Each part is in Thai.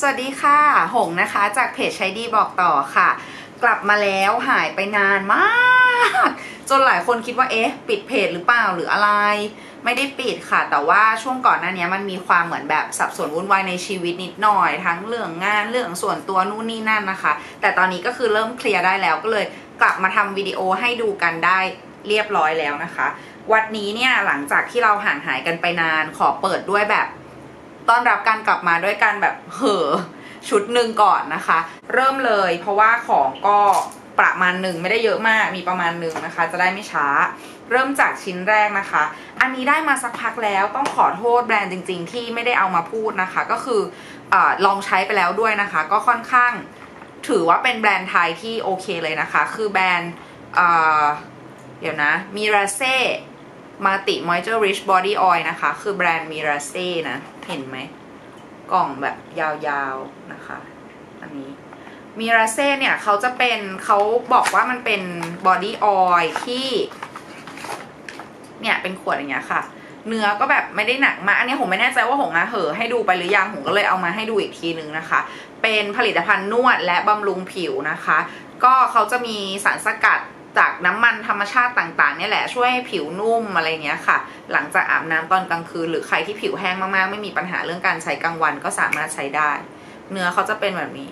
สวัสดีค่ะ หงนะคะ จากเพจใช้ดีบอกต่อค่ะ กลับมาแล้วหายไปนานมาก จนหลายคนคิดว่าเอ๊ะ ปิดเพจหรือเปล่าหรืออะไร ไม่ได้ปิดค่ะ แต่ว่าช่วงก่อนหน้านี้มันมีความเหมือนแบบสับสนวุ่นวายในชีวิตนิดหน่อย ทั้งเรื่องงานเรื่องส่วนตัวนู่นนี่นั่นนะคะ แต่ตอนนี้ก็คือเริ่มเคลียร์ได้แล้วก็เลยกลับมาทำวิดีโอให้ดูกันได้เรียบร้อยแล้วนะคะ วันนี้เนี่ยหลังจากที่เราห่างหายกันไปนานขอเปิดด้วยแบบ ต้อนรับการกลับมาด้วยการแบบเห่อชุดหนึ่งก่อนนะคะ เริ่มเลยเพราะว่าของก็ประมาณหนึ่งไม่ได้เยอะมากมีประมาณหนึ่งนะคะ จะได้ไม่ช้า เริ่มจากชิ้นแรกนะคะ อันนี้ได้มาสักพักแล้วต้องขอโทษแบรนด์จริง ๆ ที่ไม่ได้เอามาพูดนะคะ ก็คืออลองใช้ไปแล้วด้วยนะคะ ก็ค่อนข้างถือว่าเป็นแบรนด์ไทยที่โอเคเลยนะคะ คือแบรนด์เดี๋ยวนะมิราเซ่ มาติมอยเจอร์ริชบอดี้ออยล์นะคะ คือแบรนด์มิราเซ่นะ เห็นไหม กล่องแบบยาวๆนะคะ อันนี้มิราเซ่เนี่ยเขาจะเป็นเขาบอกว่ามันเป็นบอดี้ออยล์ที่ เนี่ยเป็นขวดอย่างเงี้ยค่ะ เนื้อก็แบบไม่ได้หนักมาก อันนี้ผมไม่แน่ใจว่าหงอะเหอให้ดูไปหรือยังผมก็เลยเอามาให้ดูอีกทีนึงนะคะ เป็นผลิตภัณฑ์นวดและบำรุงผิวนะคะ ก็เขาจะมีสารสกัด จากน้ำมันธรรมชาติต่างๆเนี่ยแหละช่วยให้ผิวนุ่มอะไรเงี้ยค่ะ หลังจากอาบน้ำตอนกลางคืน หรือใครที่ผิวแห้งมากๆ ไม่มีปัญหาเรื่องการใช้กลางวันก็สามารถใช้ได้ เนื้อเขาจะเป็นแบบนี้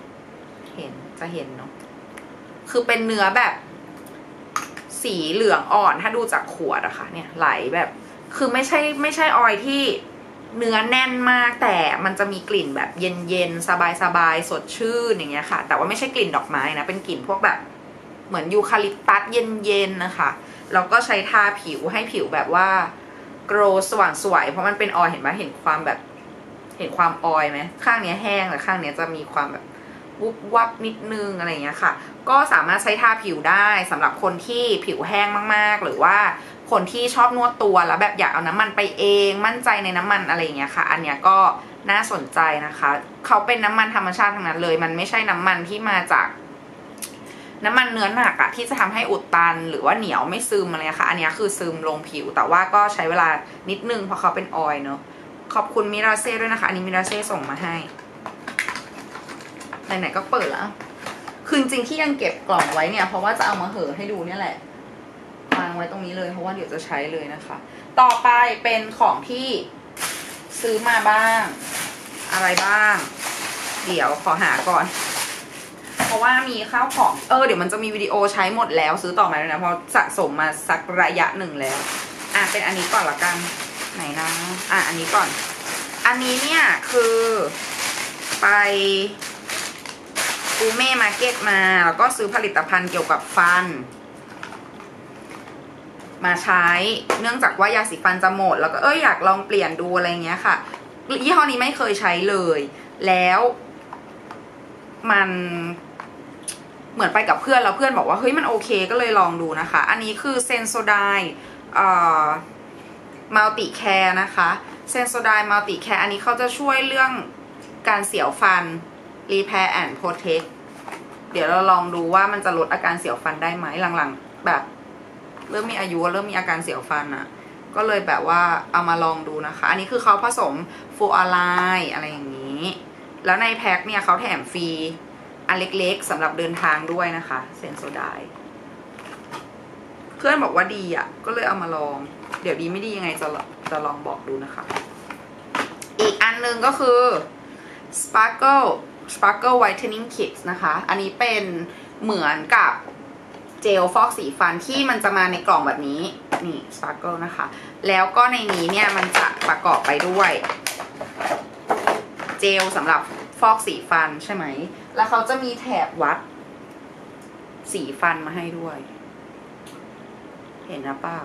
เห็นจะเห็นเนาะคือเป็นเนื้อแบบ สีเหลืองอ่อนถ้าดูจากขวดอะค่ะ เนี่ยไหลแบบ คือไม่ใช่ไม่ใช่ออยที่เนื้อแน่นมากแต่มันจะมีกลิ่นแบบเย็นๆสบายๆสดชื่นอย่างเงี้ยค่ะ แต่ว่าไม่ใช่กลิ่นดอกไม้นะเป็นกลิ่นพวกแบบ เหมือนยูคาลิปตัสเย็นๆนะคะแล้วก็ใช้ทาผิวให้ผิวแบบว่าโกรสว่างสวยเพราะมันเป็นออยเห็นไหมเห็นความแบบ เห็นความออยไหมข้างนี้แห้งแต่ข้างนี้จะมีความแบบวุบวับนิดนึงอะไรเงี้ยค่ะ ก็สามารถใช้ทาผิวได้สำหรับคนที่ผิวแห้งมากๆ หรือว่าคนที่ชอบนวดตัวแล้วแบบอยากเอาน้ำมันไปเองมั่นใจในน้ำมันอะไรเงี้ยค่ะ อันเนี้ยก็น่าสนใจนะคะ เขาเป็นน้ำมันธรรมชาติทั้งนั้นเลย มันไม่ใช่น้ำมันที่มาจาก น้ำมันเนื้อหนักอะที่จะทำให้อุดตัน หรือว่าเหนียวไม่ซึมอะไรค่ะ อันนี้คือซึมลงผิว แต่ว่าก็ใช้เวลานิดนึงเพราะเขาเป็นออยเนอะขอบคุณมิราเซ่ด้วยนะคะ อันนี้มิราเซ่ส่งมาให้ไหนๆก็เปิดแล้วคือจริงที่ยังเก็บกล่องไว้เนี่ย เพราะว่าจะเอามาเหอให้ดูเนี่ยแหละวางไว้ตรงนี้เลยเพราะว่าเดี๋ยวจะใช้เลยนะคะ ต่อไปเป็นของที่ซื้อมาบ้าง อะไรบ้าง เดี๋ยวขอหาก่อน ราะว่ามีข้าวของ เออเดี๋ยวมันจะมีวิดีโอใช้หมดแล้วซื้อต่อมาเลยนะ เพราะสะสมมาสักระยะหนึ่งแล้ว อะเป็นอันนี้ก่อนละกัน ไหนนะ อะอันนี้ก่อน อันนี้เนี่ยคือไปกูเม่มาเก็ตมา แล้วก็ซื้อผลิตภัณฑ์เกี่ยวกับฟัน มาใช้ เนื่องจากว่ายาสีฟันจะหมด แล้วก็เอ้ยอยากลองเปลี่ยนดูอะไรเงี้ยค่ะ ยี่ห้อนี้ไม่เคยใช้เลย แล้วมัน เหมือนไปกับเพื่อนแล้วเพื่อนบอกว่าเฮ้ยมันโอเคก็เลยลองดูนะคะ อันนี้คือเซนโซไดเอ่อมัลติแคร์นะคะเซนโซไดมัลติแคร์อันนี้เขาจะช่วยเรื่องการเสียวฟัน Repair and Protect เดี๋ยวเราลองดูว่ามันจะลดอาการเสียวฟันได้ไหมหลังๆ แบบเริ่มมีอายุเริ่มมีอาการเสียวฟันอะ่ะก็เลยแบบว่าเอามาลองดูนะคะ อันนี้คือเขาผสมฟูออะไรอะไรอย่างนี้ แล้วในแพ็คเนี่ยเขาแถมฟรี อันเล็กๆสำหรับเดินทางด้วยนะคะ เซนโซไดเพื่อนบอกว่าดีอะ ก็เลยเอามาลอง เดี๋ยวดีไม่ดียังไงจะจะลองบอกดูนะคะ อีกอันหนึ่งก็คือ Sparkle Sparkle Whitening Kit นะคะ อันนี้เป็นเหมือนกับเจลฟอกสีฟันที่มันจะมาในกล่องแบบนี้ นี่ Sparkle นะคะ แล้วก็ในนี้เนี่ยมันจะประกอบไปด้วย เจลสำหรับ ฟอกสีฟันใช่ไหม แล้วเขาจะมีแถบวัด สีฟันมาให้ด้วย เห็นนะเปล่า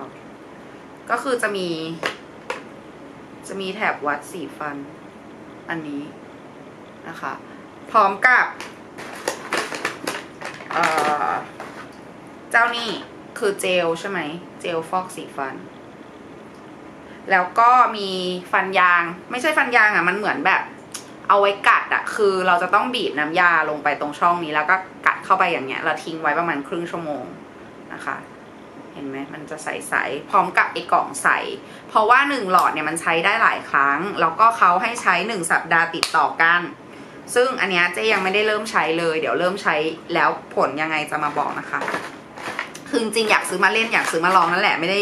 ก็คือจะมี จะมีแถบวัดสีฟัน อันนี้นะคะ พร้อมกับเจ้านี่คือเจลใช่ไหม เจลฟอกสีฟัน แล้วก็มีฟันยาง ไม่ใช่ฟันยางอะ มันเหมือนแบบ เอาไว้กัดอะคือเราจะต้องบีบน้ำยาลงไปตรงช่องนี้ แล้วก็กัดเข้าไปอย่างเงี้ยเราทิ้งไว้ประมาณครึ่งชั่วโมงนะคะ เห็นไหมมันจะใสๆพร้อมกับไอ้กล่องใส เพราะว่าหนึ่งหลอดเนี่ยมันใช้ได้หลายครั้ง แล้วก็เขาให้ใช้หนึ่งสัปดาห์ติดต่อกัน ซึ่งอันเนี้ยเจ๊ยังไม่ได้เริ่มใช้เลย เดี๋ยวเริ่มใช้แล้วผลยังไงจะมาบอกนะคะคือจริงอยากซื้อมาเล่นอยากซื้อมาลองนั่นแหละไม่ได้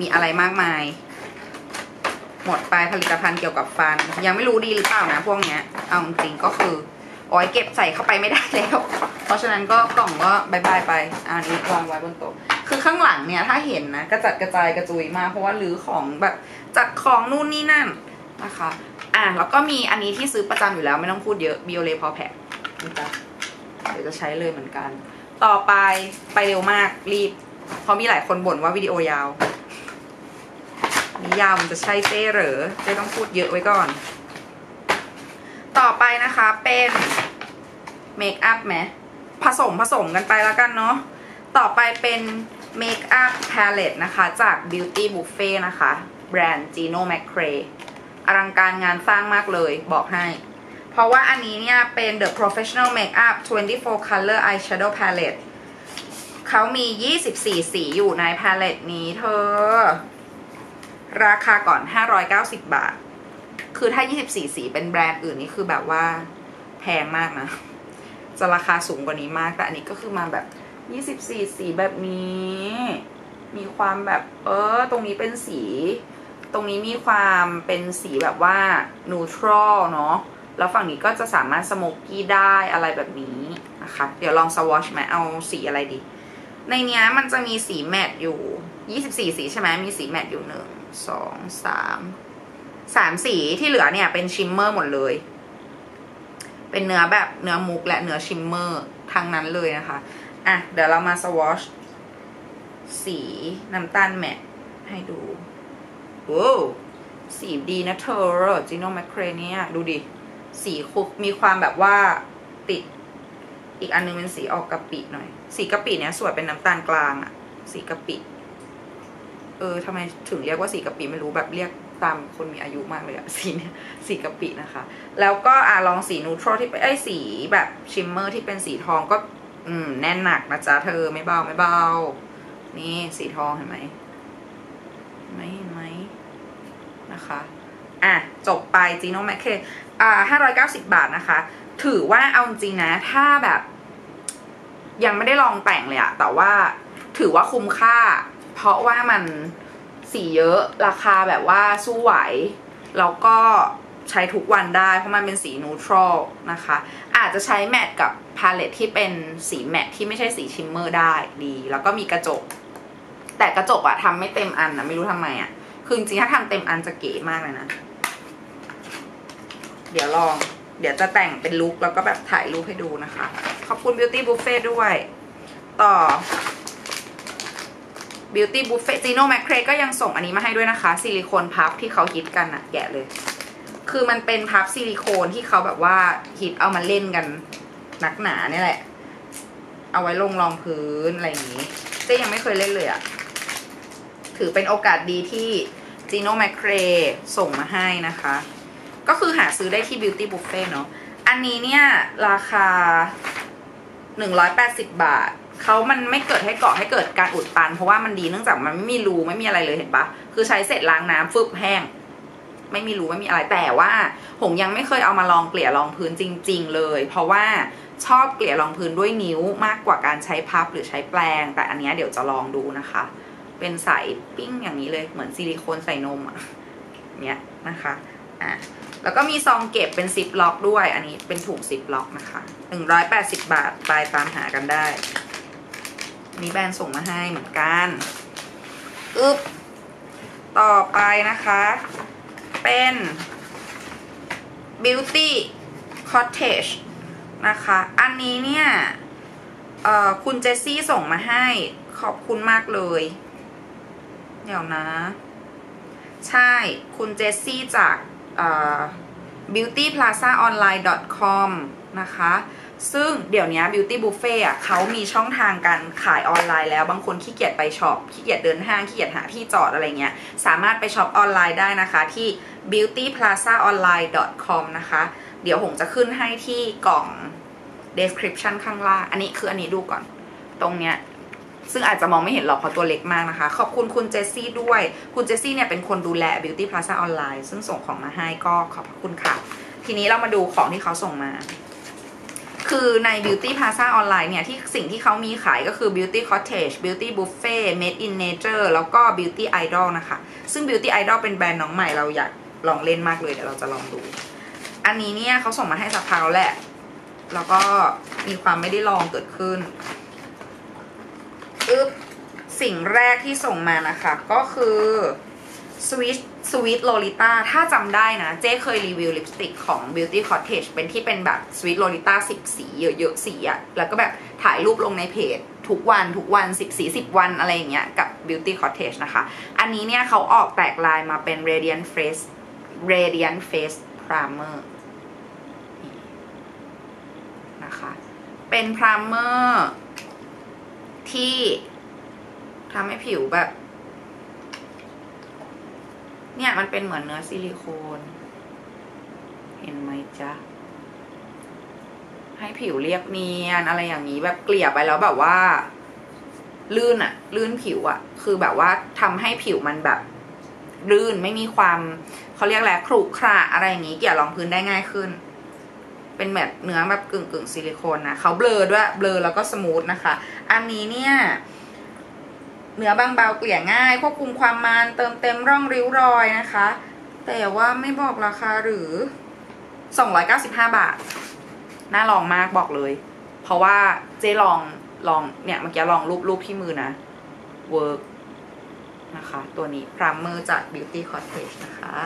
มีอะไรมากมาย หมดไปผลิตภัณฑ์เกี่ยวกับฟัน ยังไม่รู้ดีหรือเปล่านะพวกเนี้ยเอาจริงก็คืออ้ยเก็บใส่เข้าไปไม่ได้แล้ว เพราะฉะนั้นก็กล่องก็บายบายไปอันนี้วางไว้บนโต๊ะคือข้างหลังเนี่ยถ้าเห็นนะกระจัดกระจายกระจุยมากเพราะว่ารื้อของแบบจัดของนู่นนี่นั่นนะคะอะแล้วก็มีอันนี้ที่ซื้อประจำอยู่แล้วไม่ต้องพูดเยอะบิโอเลพอแพคนะจ๊ะเดี๋ยวจะใช้เลยเหมือนกัน ต่อไปไปเร็วมากรีบเพราะมีหลายคนบ่นว่าวิดีโอยาว นี่ยามจะใช่เจ้เหรอเจ้ต้องพูดเยอะไว้ก่อน ต่อไปนะคะเป็นเมคอัพไหมผสมผสมกันไปแล้วกันเนาะต่อไปเป็นเมคอัพพาเลตนะคะ จาก Beauty Buffet นะคะ แบรนด์ Gino McCrae อลังการงานสร้างมากเลยบอกให้ เพราะว่าอันนี้เนี่ย เป็น The Professional Makeup 24 Color Eyeshadow Palette เขามี 24 สีอยู่ในพาเลตนี้เธอ ราคาก่อน 590 บาท คือถ้า 24 สีเป็นแบรนด์อื่นนี่คือแบบว่าแพงมากนะ จะราคาสูงกว่านี้มาก แต่อันนี้ก็คือมาแบบ 24 สีแบบนี้ มีความแบบ เออ ตรงนี้เป็นสี ตรงนี้มีความเป็นสีแบบว่า neutral เนาะ แล้วฝั่งนี้ก็จะสามารถสโมกกี้ได้อะไรแบบนี้นะคะ เดี๋ยวลองสวอชไหมเอาสีอะไรดี ในเนี้ยมันจะมีสีแมตอยู่ 24 สีใช่ไหมมีสีแมตต์อยู่หนึ่งสองสามสามสีที่เหลือเนี่ยเป็นชิมเมอร์หมดเลย เป็นเนื้อแบบเนื้อมุกและเนื้อชิมเมอร์ทางนั้นเลยนะคะ อะ เดี๋ยวเรามาสวอชสีน้ำตาลแมตต์ให้ดูโอ้สีดีนะเธอจิโนแมคเครเนี่ยดูดิ สีคุกมีความแบบว่าติด อีกอันนึงเป็นสีออกกะปิหน่อย สีกะปิเนี้ยสวยเป็นน้ำตาลกลางอะสีกะปิ เออทำไมถึงเรียกว่าสีกะปิไม่รู้แบบเรียกตามคนมีอายุมากเลยอะสีเนี้ยสีกะปินะคะ แล้วก็อะลองสีนูทรัลที่ไอ้สีแบบชิมเมอร์ที่เป็นสีทองก็ อืม แน่นหนักนะจ๊ะเธอไม่เบาไม่เบานี่สีทองเห็นไหมไหมเห็นไหมนะคะอะจบไปจีโนแมคเคอ่าห้าร้อยเก้าสิบาทนะคะ ถือว่าเอาจริงนะ ถ้าแบบ ยังไม่ได้ลองแต่งเลยอะแต่ว่าถือว่าคุ้มค่า เพราะว่ามันสีเยอะราคาแบบว่าสู้ไหว แล้วก็ใช้ทุกวันได้ เพราะมันเป็นสีนูทรัลนะคะ อาจจะใช้แมทกับพาเลตที่เป็นสีแมทที่ไม่ใช่สีชิมเมอร์ได้ดี แล้วก็มีกระจก แต่กระจกอะทำไม่เต็มอันนะไม่รู้ทำไมอะคือจริงๆถ้าทำเต็มอันจะเก๋มากเลยนะ เดี๋ยวลอง เดี๋ยวจะแต่งเป็นลุคแล้วก็แบบถ่ายรูปให้ดูนะคะ ขอบคุณ Beauty Buffet ด้วย ต่อ Beauty Buffet Gino McCrae ก็ยังส่งอันนี้มาให้ด้วยนะคะ ซิลิโคนพับที่เขาฮิตกันอะแกะเลย คือมันเป็นพับซิลิโคนที่เขาแบบว่าฮิตเอามาเล่นกันหนักหนาเนี่ยแหละ เอาไว้ลงรองพื้นอะไรอย่างนี้เจ๊ยังไม่เคยเล่นเลยอะถือเป็นโอกาสดีที่ Gino McCrae ส่งมาให้นะคะ ก็คือหาซื้อได้ที่ Beauty Buffet เนาะอันนี้เนี่ยราคา 180 บาท เขามันไม่เกิดให้เกาะให้เกิดการอุดตัน เพราะว่ามันดีเนื่องจากมันไม่มีรูไม่มีอะไรเลยเห็นปะคือใช้เสร็จล้างน้ำฟึบแห้ง ไม่มีรูไม่มีอะไรแต่ว่าหงยังไม่เคยเอามาลองเกลี่ยรองพื้นจริง ๆ เลย เพราะว่าชอบเกลี่ยรองพื้นด้วยนิ้วมากกว่าการใช้พับหรือใช้แปรงแต่อันนี้เดี๋ยวจะลองดูนะคะ เป็นใสปิ้งอย่างนี้เลยเหมือนซิลิโคนใส่นมอะเนี้ยนะคะอะแล้วก็มีซองเก็บเป็นซิปล็อกด้วย อันนี้เป็นถุงซิปล็อกนะคะ 180 บาทไปตามหากันได้ มีแบรนด์ส่งมาให้เหมือนกันอึบต่อไปนะคะ เป็น Beauty Cottage นะคะ อันนี้เนี่ยคุณเจสซี่ส่งมาให้ขอบคุณมากเลย เดี๋ยวนะ ใช่คุณเจสซี่จาก beautyplazaonline.com นะคะ ซึ่งเดี๋ยวนี้ Beauty Buffet อะเขามีช่องทางการขายออนไลน์แล้ว บางคนขี้เกียจไปช็อปขี้เกียจเดินห้างขี้เกียจหาที่จอดอะไรเงี้ย สามารถไปช็อปออนไลน์ได้นะคะที่ beautyplazaonline.com นะคะ เดี๋ยวผมจะขึ้นให้ที่กล่อง description ข้างล่าง อันนี้คืออันนี้ดูก่อน ตรงเนี้ยซึ่งอาจจะมองไม่เห็นหรอกเพราะตัวเล็กมากนะคะ ขอบคุณคุณเจสซี่ด้วย คุณเจสซี่เนี่ยเป็นคนดูแล Beauty Plaza ออนไลน์ซึ่งส่งของมาให้ก็ขอบพระคุณค่ะ ทีนี้เรามาดูของที่เขาส่งมา คือใน Beauty Plaza ออนไลน์เนี่ย ที่สิ่งที่เขามีขายก็คือ Beauty Cottage Beauty Buffet Made in Nature แล้วก็ Beauty Idol นะคะ ซึ่ง Beauty Idol เป็นแบรนด์น้องใหม่เราอยากลองเล่นมากเลย เดี๋ยวเราจะลองดู อันนี้เนี่ยเขาส่งมาให้สักพักแล้วแหละ แล้วก็มีความไม่ได้ลองเกิดขึ้นอึ๊บสิ่งแรกที่ส่งมานะคะ ก็คือ สวิตสวิตโลลิต้าถ้าจำได้นะ เจ๊เคยรีวิวลิปสติกของ Beauty Cottage เป็นที่เป็นแบบสวิตโลลิต้าสิบสีเยอะๆสีอะแล้วก็แบบถ่ายรูปลงในเพจ ทุกวันทุกวันสิบสีสิบวันอะไรอย่างเงี้ยกับ Beauty Cottage นะคะ อันนี้เนี่ยเขาออกแตกลายมาเป็น Radiant Face Radiant Face Primer นะคะ เป็นพรามเมอร์ที่ทำให้ผิวแบบ เนี่ยมันเป็นเหมือนเนื้อซิลิโคน เห็นไหมจ๊ะ ให้ผิวเรียบเนียนอะไรอย่างนี้แบบเกลี่ยไปแล้วแบบว่า ลื่นอะลื่นผิวอะคือแบบว่าทำให้ผิวมันแบบ ลื่นไม่มีความเขาเรียกอะไรขรุขระอะไรอย่างนี้ เกี่ยวรองพื้นได้ง่ายขึ้น เป็นแบบเนื้อแบบกึ่งกึ่งซิลิโคนนะเขาเบลอด้วยเบลอแล้วก็สมูทนะคะ อันนี้เนี่ย เนื้อบางเบาเกลี่ยง่าย ควบคุมความมันเติมเต็มร่องริ้วรอยนะคะ แต่ว่าไม่บอกราคาหรือ 295 บาท น่าลองมากบอกเลย เพราะว่าเจ๊ลองลองเนี่ยเมื่อกี้ลองรูปรูปที่มือนะเวิร์กนะคะ ตัวนี้พรามเมอร์จาก Beauty Cottage นะคะ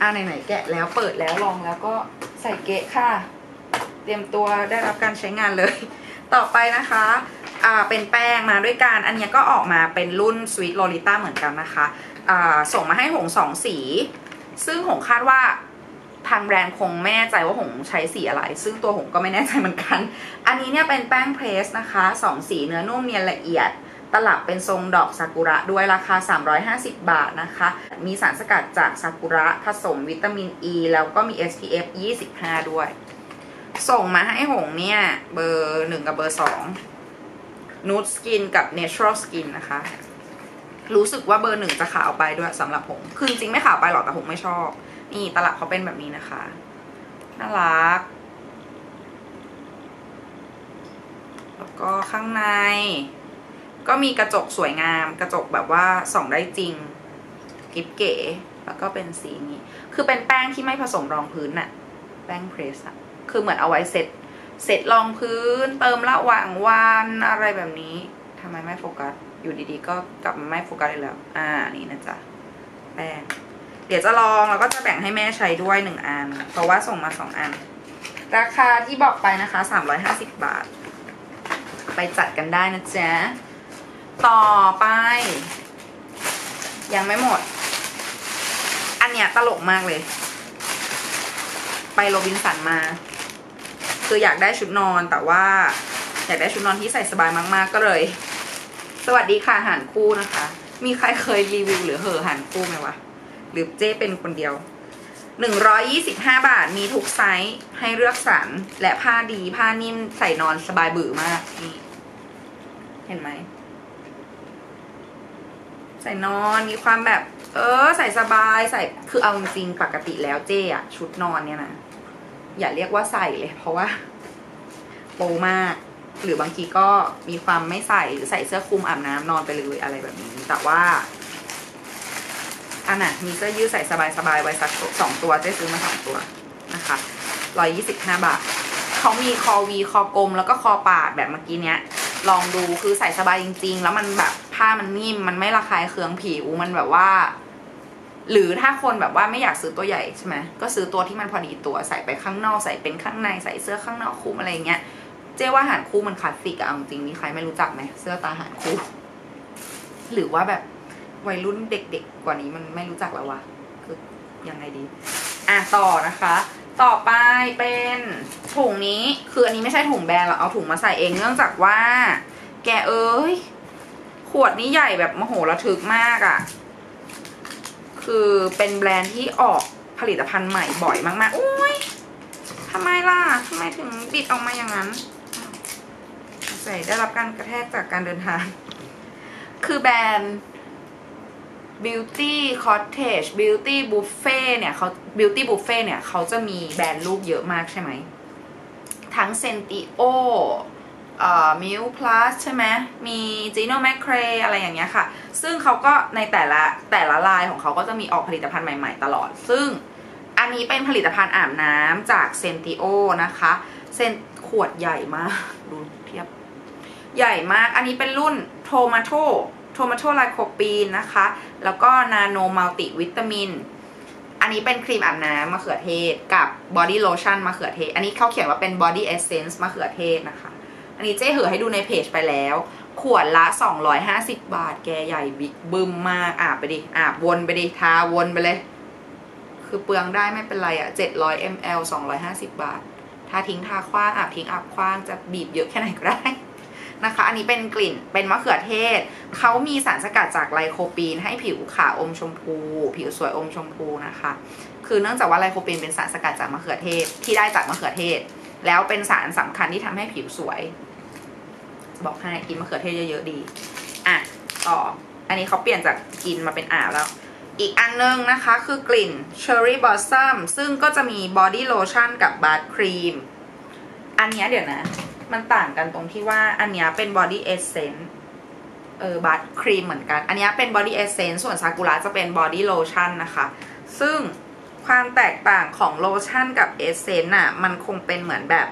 อ่าไหนๆแกะแล้วเปิดแล้วลองแล้วก็ใส่เกะค่ะ เตรียมตัวได้รับการใช้งานเลย ต่อไปนะคะอ่าเป็นแป้งมาด้วยกันอันนี้ก็ออกมาเป็นรุ่น Sweet Lolita เหมือนกันนะคะอ่าส่งมาให้หงสองสี ซึ่งหงคาดว่าทางแบรนด์คงไม่แน่ใจว่าหงใช้สีอะไร ซึ่งตัวหงก็ไม่แน่ใจเหมือนกัน อันนี้เนี่ยเป็นแป้งเพรสนะคะสองสีเนื้อนุ่มเนียนละเอียด ตลับเป็นทรงดอกซากุระด้วยราคา 350 บาทนะคะ มีสารสกัดจากซากุระผสมวิตามินอ e, ีแล้วก็มี SPF 25 ด้วย ส่งมาให้หงเนี่ย เบอร์หนึ่งกับเบอร์สองนูดสกินกับ natural skin นนะคะ รู้สึกว่าเบอร์หนึ่งจะขาวไปด้วยสำหรับหงคือจริงไม่ขาวไปหรอกแต่หงไม่ชอบ นี่ตลับเขาเป็นแบบนี้นะคะ น่ารัก แล้วก็ข้างใน ก็มีกระจกสวยงาม กระจกแบบว่าส่องได้จริงกิบเก๋ แล้วก็เป็นสีนี้ คือเป็นแป้งที่ไม่ผสมรองพื้นน่ะ แป้งเพรสอะ คือเหมือนเอาไว้เซ็ตเสร็จรองพื้นเติมระหว่างวันอะไรแบบนี้ทำไมไม่โฟกัส อยู่ดีๆ ก็กลับมาไม่โฟกัสอีกแล้ว อ่านี่นะจ๊ะแป้งเดี๋ยวจะลองแล้วก็จะแบ่งให้แม่ใช้ด้วยหนึ่งอัน เพราะว่าส่งมาสองอัน ราคาที่บอกไปนะคะสามร้อยห้าสิบบาท ไปจัดกันได้นะจ๊ะ ต่อไป ยังไม่หมด อันเนี้ยตลกมากเลย ไปโรบินสันมา คืออยากได้ชุดนอนแต่ว่า อยากได้ชุดนอนที่ใส่สบายมาก ๆ ก็เลย สวัสดีค่ะหารคู่นะคะ มีใครเคยรีวิวหรือเหอหารคู่ไหมวะ หรือเจ้เป็นคนเดียว 125 บาทมีทุกไซส์ให้เลือกสรรและผ้าดีผ้านิ่มใส่นอนสบายบื่อมากนี่เห็นไหมใส่นอนมีความแบบ เออ ใส่สบายใส่คือเอาจริงปกติแล้วเจ้อะชุดนอนเนี่ยนะ อย่าเรียกว่าใส่เลย เพราะว่าโปมาก หรือบางทีก็มีความไม่ใส่หรือใส่เสื้อคลุมอาบน้ำนอนไปเลยอะไรแบบนี้ แต่ว่าอันน่ะมีเสื้อยืดใส่สบายๆไว้สักสองตัวเจ๊ซื้อมาสองตัวนะคะร้อยยี่สิบห้าบาทเขามีคอวีคอกลมแล้วก็คอปาดแบบเมื่อกี้เนี้ย ลองดูคือใส่สบายจริง ๆ แล้วมันแบบผ้ามันนิ่มมันไม่ระคายเคืองผิวมันแบบว่า หรือถ้าคนแบบว่าไม่อยากซื้อตัวใหญ่ใช่ไหมก็ซื้อตัวที่มันพอดีตัวใส่ไปข้างนอกใส่เป็นข้างในใส่เสื้อข้างนอกคุมอะไรเงี้ยเจ๊ว่าหารคู่มันคลาสสิกอะจริงมีใครไม่รู้จักไหมเสื้อตาหารคู่ หรือว่าแบบวัยรุ่นเด็กๆกว่านี้มันไม่รู้จักแล้ววะคือยังไงดี อะต่อนะคะ ต่อไปเป็นถุงนี้คืออันนี้ไม่ใช่ถุงแบรนด์เราเอาถุงมาใส่เองเนื่องจากว่า แกเอ้ยขวดนี้ใหญ่แบบมโหระทึกมากอะ่ะ คือเป็นแบรนด์ที่ออกผลิตภัณฑ์ใหม่บ่อยมากๆโอ้ยทำไมล่ะทำไมถึงบิดออกมาอย่างนั้น ใส่ได้รับการกระแทกจากการเดินทาง คือแบรนด์ Beauty Cottage Beauty Buffet เนี่ยเขา Beauty Buffet เนี่ยเขาจะมีแบรนด์ลูกเยอะมากใช่ไหม ทั้ง Sentio เอ่ อ Milk Plus ใช่ไหมมี Gino Macrae อะไรอย่างเงี้ยค่ะ ซึ่งเขาก็ในแต่ละแต่ละลายของเขาก็จะมีออกผลิตภัณฑ์ใหม่ๆ ตลอด ซึ่งอันนี้เป็นผลิตภัณฑ์อาบน้ำจาก Sentio นะคะเซนขวดใหญ่มาก ดูเทียบ ใหญ่มาก อันนี้เป็นรุ่น Tomato Tomato l y c o p e n e นะคะ แล้วก็ Nano Multi Vitamin อันนี้เป็นครีมอาบน้ำมะเขือเทศกับ Body Lotion มะเขือเทศ อันนี้เขาเขียนว่าเป็น Body Essence มะเขือเทศนะคะ อันนี้เจ๊เหอให้ดูในเพจไปแล้ว ขวดละ 250 บาท แกใหญ่บิ๊กบึ้มมากอาบไปดิ อาบวนไปดิ ทาวนไปเลย คือเปลืองได้ไม่เป็นไรอะ่ะ 700 ml 250 บาท ทาทิ้งทาคว้าง อาบทิ้งอาบคว้างจะบีบเยอะแค่ไหนก็ได้นะคะ อันนี้เป็นกลิ่น เป็นมะเขือเทศ เขามีสารสกัดจากไลโคปีน ให้ผิวขาวอมชมพู ผิวสวยอมชมพูนะคะ คือเนื่องจากว่าไลโคปีนเป็นสารสกัดจากมะเขือเทศที่ได้จากมะเขือเทศ แล้วเป็นสารสำคัญที่ทำให้ผิวสวย บอกให้กินมะเขือเทศเยอะๆดี อะต่อ อันนี้เขาเปลี่ยนจากกินมาเป็นอาบแล้ว อีกอันนึงนะคะคือกลิ่น Cherry Blossom ซึ่งก็จะมี Body Lotion กับ Bath Cream อันนี้เดี๋ยวนะ มันต่างกันตรงที่ว่าอันนี้เป็น Body Essence เออ Bath Cream เหมือนกัน อันนี้เป็น Body Essence ส่วนซากุระจะเป็น Body Lotion นนะคะ ซึ่งความแตกต่างของโลชั่นกับ Essence น่ะ มันคงเป็นเหมือนแบบ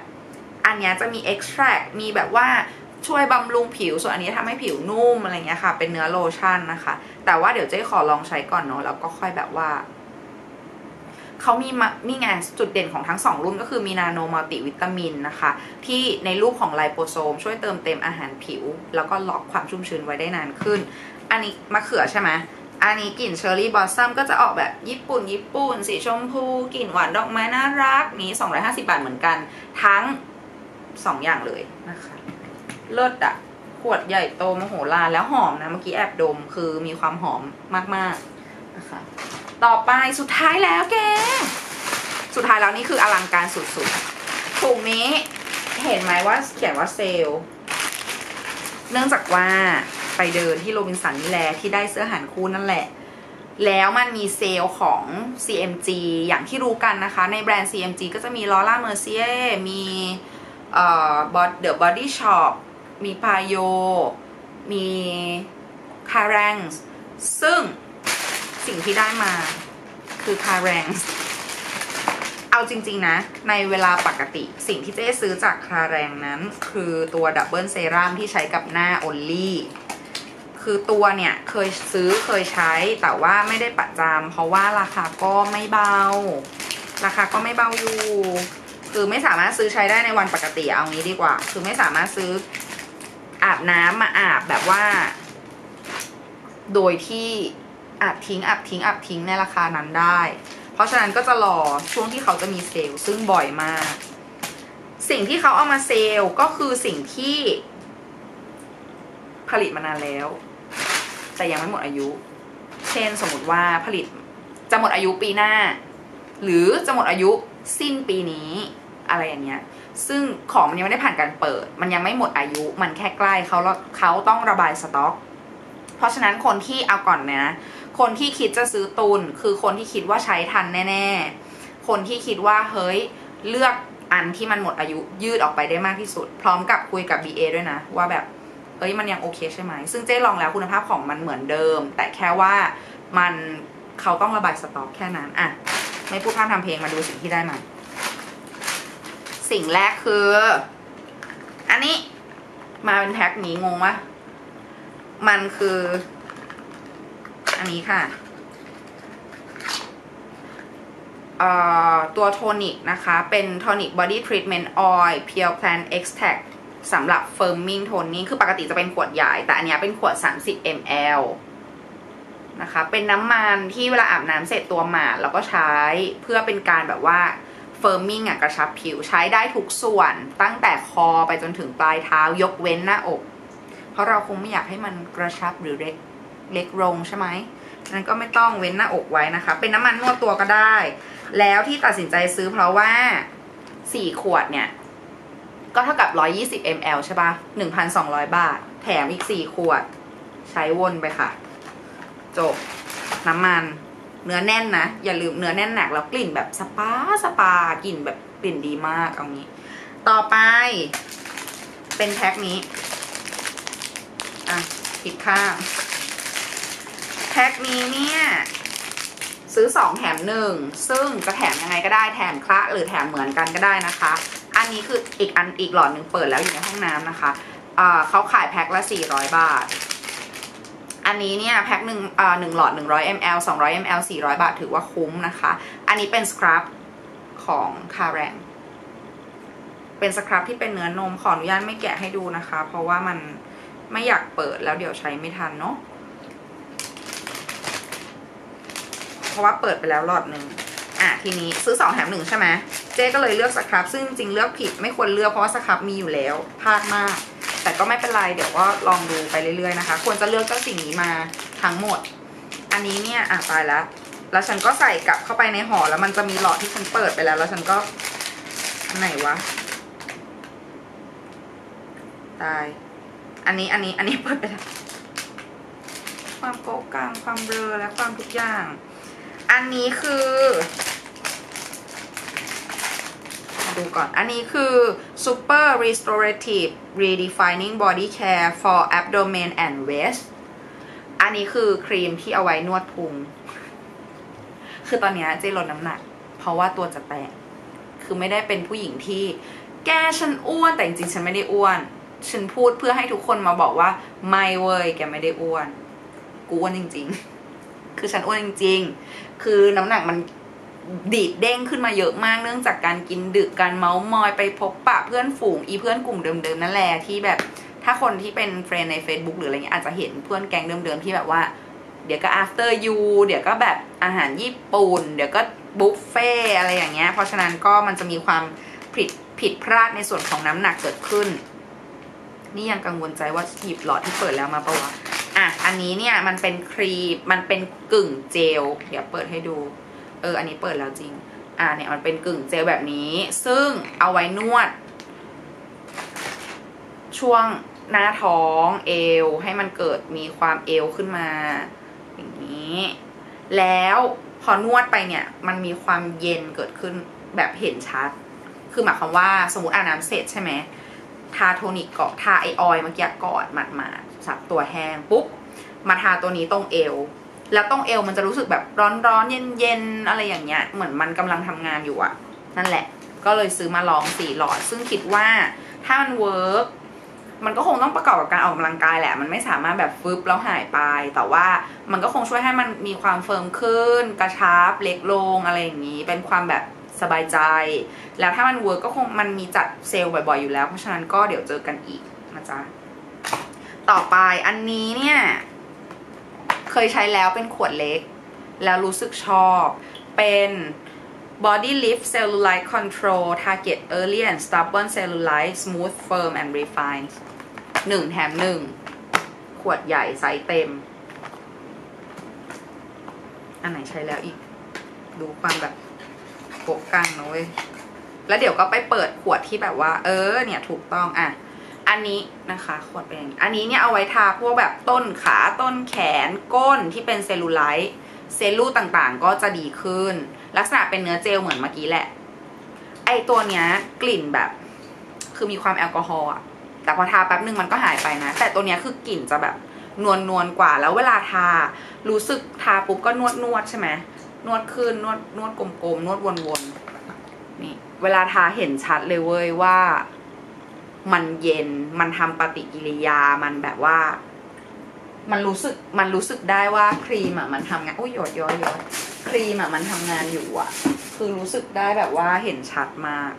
อันนี้จะมี extract มีแบบว่า ช่วยบำรุงผิว ส่วนอันนี้ทำให้ผิวนุ่มอะไรเงี้ยค่ะ เป็นเนื้อโลชั่นนะคะ แต่ว่าเดี๋ยวเจ๊ขอลองใช้ก่อนเนาะแล้วก็ค่อยแบบว่าเขามีมานี่ไงจุดเด่นของทั้งสองรุ่นก็คือมีนาโนมัลติวิตามินนะคะ ที่ในรูปของไลโปโซม ช่วยเติมเต็มอาหารผิว แล้วก็ล็อกความชุ่มชื้นไว้ได้นานขึ้น อันนี้มะเขือใช่ไหมอันนี้กลิ่นเชอร์รี่บอสซัมก็จะออกแบบญี่ปุ่น ญี่ปุ่น สีชมพูกลิ่นหวานดอกไม้น่ารักนี้ 250 บาทเหมือนกันทั้ง 2 อย่างเลยนะคะ เลิศอะขวดใหญ่โตมโหฬารแล้วหอมนะ เมื่อกี้แอบดมคือมีความหอมมากๆนะคะต่อไปสุดท้ายแล้วแก สุดท้ายแล้วนี่คืออลังการสุดๆถุงนี้เห็นไหมว่าเขียนว่าเซลเนื่องจากว่าไปเดินที่โรบินสันนี่แหละที่ได้เสื้อหันคู่นั่นแหละ แล้วมันมีเซลของ CMG อย่างที่รู้กันนะคะ ในแบรนด์ CMG ก็จะมีลอร่าเมอร์เซียมีเอ่อบอดเดอะบอดี้ช็อป มีพาโย มีคารังซึ่งสิ่งที่ได้มาคือคารังเอาจริง ๆ นะ ในเวลาปกติสิ่งที่เจ๊ซื้อจากคาแรงนั้น คือตัวดับเบิลเซรั่มที่ใช้กับหน้าอ n ลี่คือตัวเนี่ยเคยซื้อเคยใช้แต่ว่าไม่ได้ประจำเพราะว่าราคาก็ไม่เบา ราคาก็ไม่เบาอยู่ คือไม่สามารถซื้อใช้ได้ในวันปกติเอางี้ดีกว่า คือไม่สามารถซื้อ อาบน้ำมาอาบแบบว่า โดยที่อาบทิ้งอาบทิ้งอาบทิ้งในราคานั้นได้ เพราะฉะนั้นก็จะรอช่วงที่เขาจะมีเซลล์ซึ่งบ่อยมาก สิ่งที่เขาเอามาเซลล์ก็คือสิ่งที่ผลิตมานานแล้ว แต่ยังไม่หมดอายุ เช่นสมมติว่าผลิตจะหมดอายุปีหน้า หรือจะหมดอายุสิ้นปีนี้อะไรอย่างเงี้ย ซึ่งของมันยังไม่ได้ผ่านการเปิด มันยังไม่หมดอายุ มันแค่ใกล้เขาเขาต้องระบายสต็อก เพราะฉะนั้นคนที่เอาก่อนเนี่ยนะ คนที่คิดจะซื้อตุน คือคนที่คิดว่าใช้ทันแน่ ๆ คนที่คิดว่าเฮ้ยเลือกอันที่มันหมดอายุยืดออกไปได้มากที่สุด พร้อมกับคุยกับ BA ด้วยนะ ว่าแบบเอ้ยมันยังโอเคใช่ไหม ซึ่งเจ๊ลองแล้วคุณภาพของมันเหมือนเดิม แต่แค่ว่ามันเขาต้องระบายสต็อกแค่นั้นอะไม่พูดพร่ำทำเพลงมาดูสิ่งที่ได้มา สิ่งแรกคือ อันนี้มาเป็นแพ็คนี้งงวะมันคือ อันนี้ค่ะตัวโทนิกนะคะ เป็นโทนิกบอดี้ทรีทเมนต์ออยล์เพียวแพลนเอ็กซ์แทสำหรับเฟิร์มมิ่งโทนนิ่งคือปกติจะเป็นขวดใหญ่ แต่อันนี้เป็นขวด 30 ml นะคะ เป็นน้ำมันที่เวลาอาบน้ำเสร็จตัวหมาดแล้วก็ใช้เพื่อเป็นการแบบว่า เฟิร์มมิ่งอะกระชับผิวใช้ได้ทุกส่วนตั้งแต่คอไปจนถึงปลายเท้ายกเว้นหน้าอก เพราะเราคงไม่อยากให้มันกระชับหรือเล็กเล็กลงใช่ไหมนั้นก็ไม่ต้องเว้นหน้าอกไว้นะคะ เป็นน้ำมันนวดตัวก็ได้ แล้วที่ตัดสินใจซื้อเพราะว่า 4 ขวดเนี่ย ก็เท่ากับ 120 ml ใช่ปะ1,200 บาท แถมอีก 4 ขวด ใช้วนไปค่ะ จบ น้ำมัน เนื้อแน่นนะ อย่าลืมเนื้อแน่นหนักแล้วกลิ่นแบบสปาสปากลิ่นแบบกลิ่นดีมากเอางี้ ต่อไป เป็นแพ็คนี้ อะผิดข้างแพ็คนี้เนี่ย ซื้อสองแถมหนึ่งซึ่งจะแถมยังไงก็ได้แถมคละหรือแถมเหมือนกันก็ได้นะคะ อันนี้คืออีกอันอีกหลอดหนึ่งเปิดแล้วอยู่ในห้องน้ำนะคะอ่าเขาขายแพ็คละ400 บาท อันนี้เนี่ยแพ็คหนึ่งอ่าหนึ่งหลอด 100 ml 200 ml 400 บาทถือว่าคุ้มนะคะ อันนี้เป็นสครับของคาแรงเป็นสครับที่เป็นเนื้อนมขออนุญาตไม่แกะให้ดูนะคะ เพราะว่ามันไม่อยากเปิดแล้วเดี๋ยวใช้ไม่ทันเนาะเพราะว่าเปิดไปแล้วหลอดหนึ่งอะทีนี้ซื้อสองแถมหนึ่งใช่ไหมเจ๊ก็เลยเลือกสครับซึ่งจริงเลือกผิดไม่ควรเลือกเพราะว่าสครับมีอยู่แล้วพลาดมาก แต่ก็ไม่เป็นไรเดี๋ยวก็ลองดูไปเรื่อยๆนะคะ ควรจะเลือกเจ้าสิ่งนี้มาทั้งหมด อันนี้เนี่ยอะตายแล้ว แล้วฉันก็ใส่กลับเข้าไปในห่อแล้วมันจะมีหลอดที่ฉันเปิดไปแล้ว แล้วฉันก็อันไหนวะตาย อันนี้อันนี้อันนี้เปิดไปแล้วความโกะกลางความเบลอและความทุกอย่าง อันนี้คือ ดูก่อน อันนี้คือ Super Restorative Redefining Body Care for Abdomen and Waist อันนี้คือครีมที่เอาไว้นวดพุง คือตอนนี้เจลดน้ำหนัก เพราะว่าตัวจะแตก คือไม่ได้เป็นผู้หญิงที่แกฉันอ้วนแต่จริงๆฉันไม่ได้อ้วน ฉันพูดเพื่อให้ทุกคนมาบอกว่า ไม่เว้ยแกไม่ได้อ้วน กูอ้วนจริง ๆ คือฉันอ้วนจริง ๆ คือน้ำหนักมัน ดีดเด้งขึ้นมาเยอะมากเนื่องจากการกินดึกการเมาส์มอยไปพบปะเพื่อนฝูงอีเพื่อนกลุ่มเดิมๆนั่นแหละที่แบบ ถ้าคนที่เป็นเฟรนใน Facebook หรืออะไรเงี้ยอาจจะเห็นเพื่อนแก๊งเดิมๆที่แบบว่า เดี๋ยวก็ after you เดี๋ยวก็แบบอาหารญี่ปุ่น เดี๋ยวก็บุฟเฟ่อะไรอย่างเงี้ยเพราะฉะนั้นก็มันจะมีความผิดผิดพลาดในส่วนของน้ำหนักเกิดขึ้น นี่ยังกังวลใจว่าหยิบหลอดที่เปิดแล้วมาปะวะอะอันนี้เนี่ยมันเป็นครีมมันเป็นกึ่งเจล เดี๋ยวเปิดให้ดู เอออันนี้เปิดแล้วจริง อะเนี่ยมันเป็นกึ่งเจลแบบนี้ ซึ่งเอาไว้นวด ช่วงหน้าท้องเอวให้มันเกิดมีความเอวขึ้นมา อย่างนี้ แล้วพอนวดไปเนี่ย มันมีความเย็นเกิดขึ้นแบบเห็นชัด คือหมายความว่าสมมติอาบน้ำเสร็จใช่ไหมทาโทนิกเกาะทาไอออยล์เมื่อกี้ก่อนหมาดมาสับตัวแห้งปุ๊บมาทาตัวนี้ตรงเอว แล้วตรงเอวมันจะรู้สึกแบบร้อนร้อนเย็นเย็นอะไรอย่างเงี้ยเหมือนมันกำลังทำงานอยู่อะนั่นแหละ ก็เลยซื้อมาลองสี่หลอด ซึ่งคิดว่าถ้ามันเวิร์กมันก็คงต้องประกอบกับการออกกำลังกายแหละ มันไม่สามารถแบบฟึบแล้วหายไป แต่ว่ามันก็คงช่วยให้มันมีความเฟิร์มขึ้น กระชับ เล็กลงอะไรอย่างนี้ เป็นความแบบสบายใจ แล้วถ้ามันเวิร์กก็คงมันมีจัดเซลล์บ่อยๆอยู่แล้ว เพราะฉะนั้นก็เดี๋ยวเจอกันอีกนะจ๊ะ ต่อไปอันนี้เนี่ย เคยใช้แล้วเป็นขวดเล็ก แล้วรู้สึกชอบ เป็น Body Lift Cellulite Control Target Early and Stubborn Cellulite Smooth Firm and Refined หนึ่งแถมหนึ่งขวดใหญ่ไซส์เต็ม อันไหนใช้แล้วอีก ดูความแบบโปกกังนะเว้ยแล้วเดี๋ยวก็ไปเปิดขวดที่แบบว่า เออเนี่ยถูกต้องอะ อันนี้นะคะขวดเป็นอย่างนี้อันนี้เนี่ยเอาไว้ทาพวกแบบต้นขาต้นแขนก้นที่เป็นเซลลูไลท์เซลลูต่างๆ ก็จะดีขึ้น ลักษณะเป็นเนื้อเจลเหมือนเมื่อกี้แหละ ไอตัวเนี้ยกลิ่นแบบ คือมีความแอลกอฮอล์อะแต่พอทาแป๊บนึงมันก็หายไปนะ แต่ตัวเนี้ยคือกลิ่นจะแบบนวลนวลกว่าแล้วเวลาทา รู้สึกทาปุ๊บก็นวดนวดใช่ไหมนวดขึ้นนวดนวดกลมๆนวดวนๆนี่เวลาทาเห็นชัดเลยเว้ยว่า มันเย็น มันทำปฏิกิริยา มันแบบว่า มันรู้สึก มันรู้สึกได้ว่าครีมอะมันทำงานอุ้ยหยดย้อยย้อยครีมอะมันทำงานอยู่อะ คือรู้สึกได้แบบว่าเห็นชัดมาก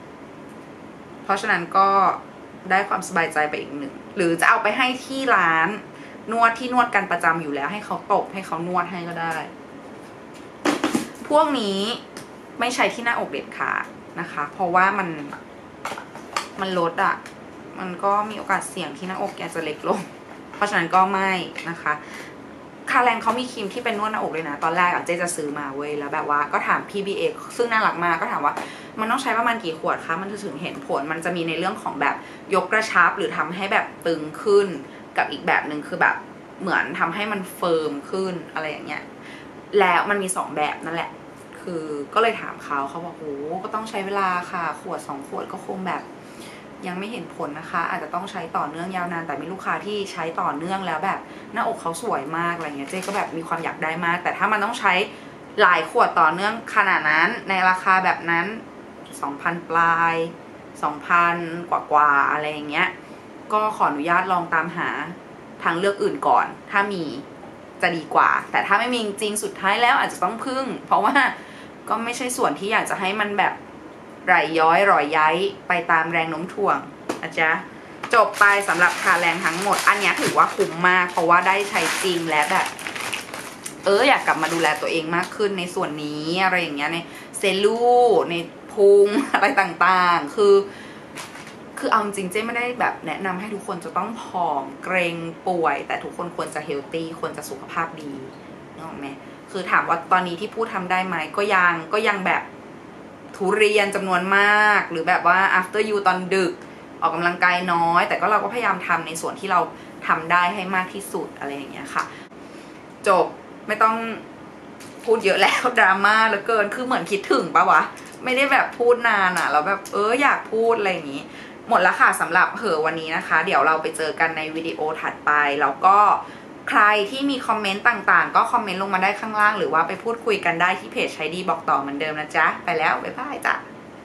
เพราะฉะนั้นก็ได้ความสบายใจไปอีกหนึ่ง หรือจะเอาไปให้ที่ร้าน นวดที่นวดกันประจำอยู่แล้ว ให้เขาตบให้เขานวดให้ก็ได้ พวกนี้ไม่ใช้ที่หน้าอกเด็ดขาดนะคะ เพราะว่ามันมันลดอะ่ะ มันก็มีโอกาสเสี่ยงที่หน้าอกแกจะเล็กลง เพราะฉะนั้นก็ไม่นะคะคาแรงเขามีครีมที่เป็นนวดหน้าอกเลยนะ ตอนแรกอะเจ๊จะซื้อมาเว้ย แล้วแบบว่าก็ถามพี่บีเอซึ่งน่ารักมากก็ถามว่า มันต้องใช้ประมาณกี่ขวดคะ มันจะถึงเห็นผล มันจะมีในเรื่องของแบบยกกระชับหรือทำให้แบบตึงขึ้น กับอีกแบบหนึ่งคือแบบเหมือนทำให้มันเฟิร์มขึ้นอะไรอย่างเงี้ย แล้วมันมีสองแบบนั่นแหละ คือก็เลยถามเขาเขาบอกโอ้ก็ต้องใช้เวลาค่ะ ขวดสองขวดก็คงแบบ ยังไม่เห็นผลนะคะ อาจจะต้องใช้ต่อเนื่องยาวนาน แต่มีลูกค้าที่ใช้ต่อเนื่องแล้วแบบหน้าอกเขาสวยมากอะไรเงี้ยเจ๊ก็แบบมีความอยากได้มาก แต่ถ้ามันต้องใช้หลายขวดต่อเนื่องขนาดนั้นในราคาแบบนั้น2,000 ปลาย 2,000 กว่ากว่าๆอะไรอย่างเงี้ยก็ขออนุญาตลองตามหาทางเลือกอื่นก่อน ถ้ามีจะดีกว่า แต่ถ้าไม่มีจริงสุดท้ายแล้วอาจจะต้องพึ่ง เพราะว่าก็ไม่ใช่ส่วนที่อยากจะให้มันแบบ ไหลย้อยรอยย้ายไปตามแรงโน้มถ่วงนะจ๊ะจบไปสำหรับคาแรงทั้งหมด อันนี้ถือว่าคุ้มมาก เพราะว่าได้ใช้จริงและแบบเอออยากกลับมาดูแลตัวเองมากขึ้นในส่วนนี้อะไรอย่างเงี้ยในเซลลูในพุงอะไรต่างๆ คือ คือเอาจริงเจ๊ไม่ได้แบบแนะนำให้ทุกคนจะต้องผอมเกรงป่วย แต่ทุกคนควรจะเฮลตี้ควรจะสุขภาพดีนึกออกไหมคือถามว่าตอนนี้ที่พูดทำได้ไหมก็ยังก็ยังแบบ ทุเรียนจำนวนมาก หรือแบบว่า after you ตอนดึกออกกำลังกายน้อย แต่ก็เราก็พยายามทำในส่วนที่เราทำได้ให้มากที่สุดอะไรอย่างเงี้ยค่ะ จบไม่ต้องพูดเยอะแล้วดราม่าเหลือเกินคือเหมือนคิดถึงปะวะ ไม่ได้แบบพูดนานอะ่ะแล้วแบบเอออยากพูดอะไรอย่างงี้ หมดแล้วค่ะสำหรับเหอวันนี้นะคะ เดี๋ยวเราไปเจอกันในวิดีโอถัดไปแล้วก็ ใครที่มีคอมเมนต์ต่างๆ ก็คอมเมนต์ลงมาได้ข้างล่าง หรือว่าไปพูดคุยกันได้ที่เพจใช้ดีบอกต่อเหมือนเดิมนะจ๊ะ ไปแล้ว บ๊ายบายจ้ะ